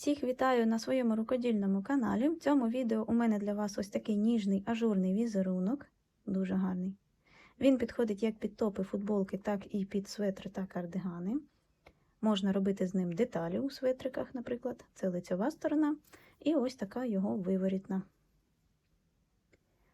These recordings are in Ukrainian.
Всіх вітаю на своєму рукодільному каналі. В цьому відео у мене для вас ось такий ніжний ажурний візерунок, дуже гарний. Він підходить як під топи футболки, так і під светри та кардигани. Можна робити з ним деталі у светриках, наприклад, це лицьова сторона, і ось така його виворітна.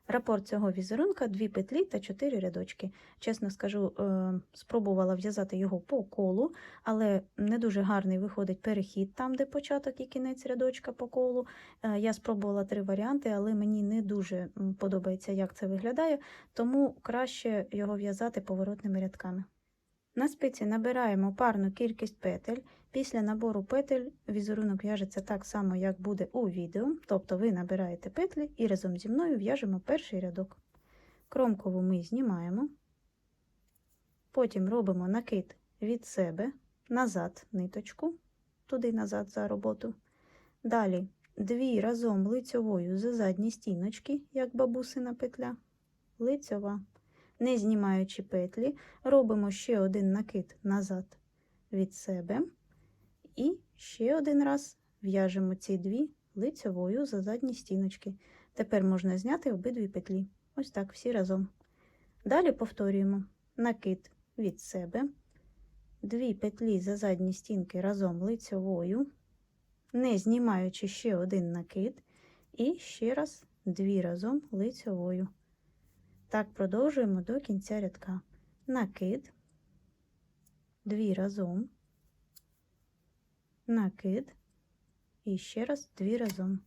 Рапорт цього візерунка дві петлі та 4 рядочки. Чесно скажу, е, спробувала в'язати його по колу, але не дуже гарний виходить перехід там, де початок і кінець рядочка по колу. Е, Я спробувала три варіанти, але мені не дуже подобається, як це виглядає, тому краще його в'язати поворотними рядками. На спиці набираємо парну кількість петель. Після набору петель візерунок в'яжеться так само, як буде у відео, тобто ви набираєте петлі і разом зі мною в'яжемо перший рядок. Кромкову ми знімаємо, потім робимо накид від себе назад ниточку, туди назад за роботу. Далі дві разом лицьовою за задні стіночки, як бабусина петля, лицьова. Не знімаючи петлі, робимо ще один накид назад від себе. І ще один раз в'яжемо ці дві лицьовою за задні стіночки. Тепер можна зняти обидві петлі. Ось так всі разом. Далі повторюємо накид від себе, дві петлі за задні стінки разом лицьовою, не знімаючи ще один накид, і ще раз дві разом лицьовою. Так продовжуємо до кінця рядка. Накид, дві разом, накид, і ще раз дві разом.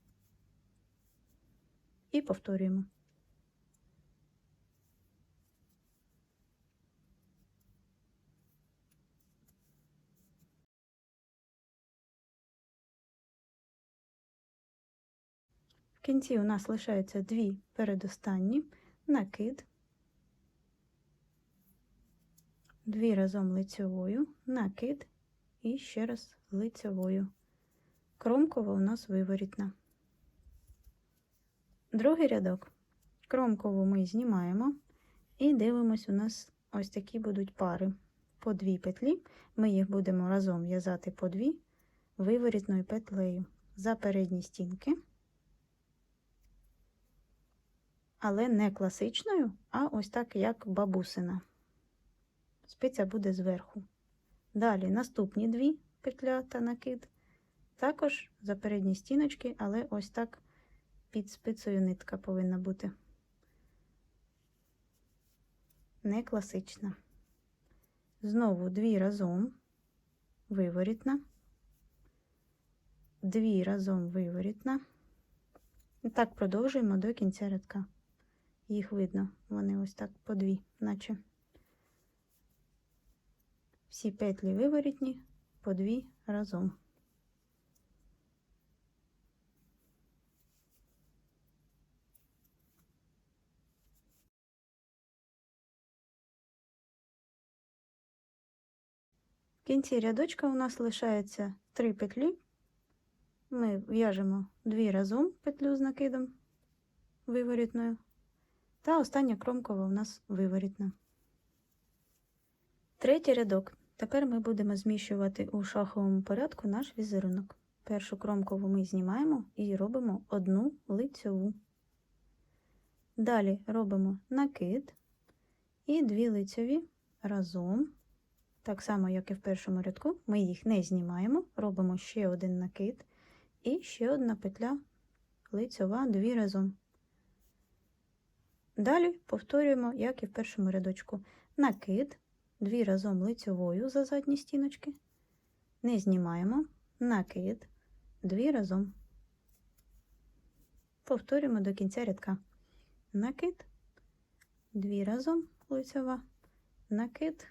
І повторюємо. В кінці у нас лишаються дві передостанні, накид, дві разом лицьовою, накид і ще раз лицьовою. Кромкова у нас виворітна. Другий рядок. Кромкову ми знімаємо і дивимось, у нас ось такі будуть пари по дві петлі. Ми їх будемо разом в'язати по дві виворітною петлею за передні стінки. Але не класичною, а ось так, як бабусина. Спиця буде зверху. Далі наступні дві петля та накид, також за передні стіночки, але ось так під спицею нитка повинна бути. Не класична. Знову дві разом виворітна, дві разом виворітна. І так продовжуємо до кінця рядка. Їх видно, вони ось так по дві, наче. Всі петлі виворітні по дві разом. В кінці рядочка у нас лишається три петлі. Ми в'яжемо дві разом петлю з накидом виворітною, та остання кромкова у нас виворітна. Третій рядок. Тепер ми будемо зміщувати у шаховому порядку наш візерунок. Першу кромкову ми знімаємо і робимо одну лицьову. Далі робимо накид і дві лицьові разом. Так само, як і в першому рядку, ми їх не знімаємо, робимо ще один накид і ще одна петля лицьова дві разом. Далі повторюємо, як і в першому рядочку, накид дві разом лицьовою за задні стіночки, не знімаємо, накид, дві разом. Повторюємо до кінця рядка. Накид, дві разом лицьова, накид,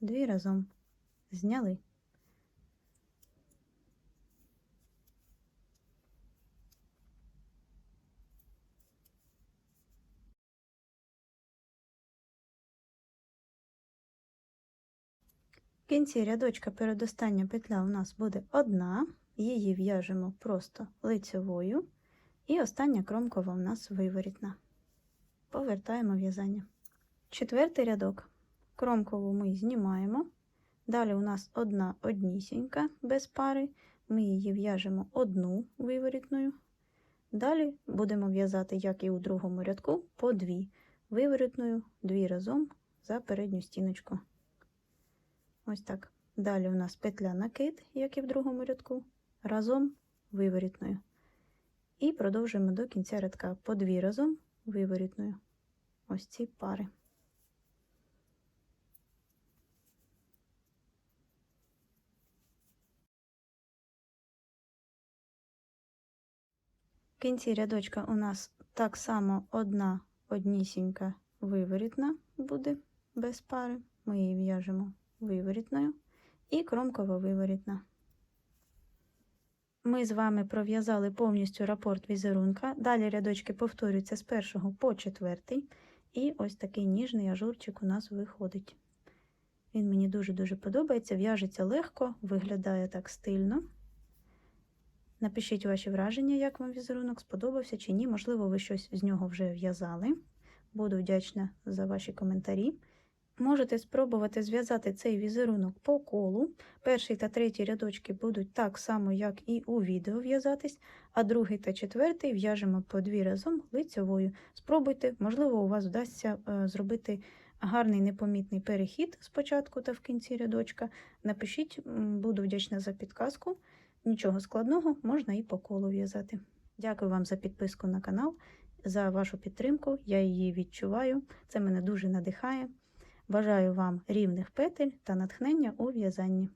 дві разом. Зняли. В кінці рядочка передостання петля у нас буде одна, її в'яжемо просто лицьовою, і остання кромкова у нас виворітна. Повертаємо в'язання. Четвертий рядок. Кромкову ми знімаємо. Далі у нас одна однісінька без пари. Ми її в'яжемо одну виворітною. Далі будемо в'язати, як і у другому рядку, по дві виворітною, дві разом за передню стіночку. Ось так. Далі у нас петля накид, як і в другому рядку, разом виворітною. І продовжуємо до кінця рядка по дві разом виворітною. Ось ці пари. В кінці рядочка у нас так само одна однісінька виворітна буде без пари. Ми її в'яжемо виворітною і кромкова виворітна. Ми з вами пров'язали повністю рапорт візерунка. Далі рядочки повторюються з першого по четвертий. І ось такий ніжний ажурчик у нас виходить. Він мені дуже-дуже подобається, в'яжеться легко, виглядає так стильно. Напишіть ваші враження, як вам візерунок сподобався чи ні. Можливо, ви щось з нього вже в'язали. Буду вдячна за ваші коментарі. Можете спробувати зв'язати цей візерунок по колу. Перший та третій рядочки будуть так само, як і у відео в'язатись, а другий та четвертий в'яжемо по дві разом лицьовою. Спробуйте, можливо, у вас вдасться е, зробити гарний непомітний перехід спочатку та в кінці рядочка. Напишіть, буду вдячна за підказку. Нічого складного, можна і по колу в'язати. Дякую вам за підписку на канал, за вашу підтримку. Я її відчуваю. Це мене дуже надихає. Бажаю вам рівних петель та натхнення у в'язанні.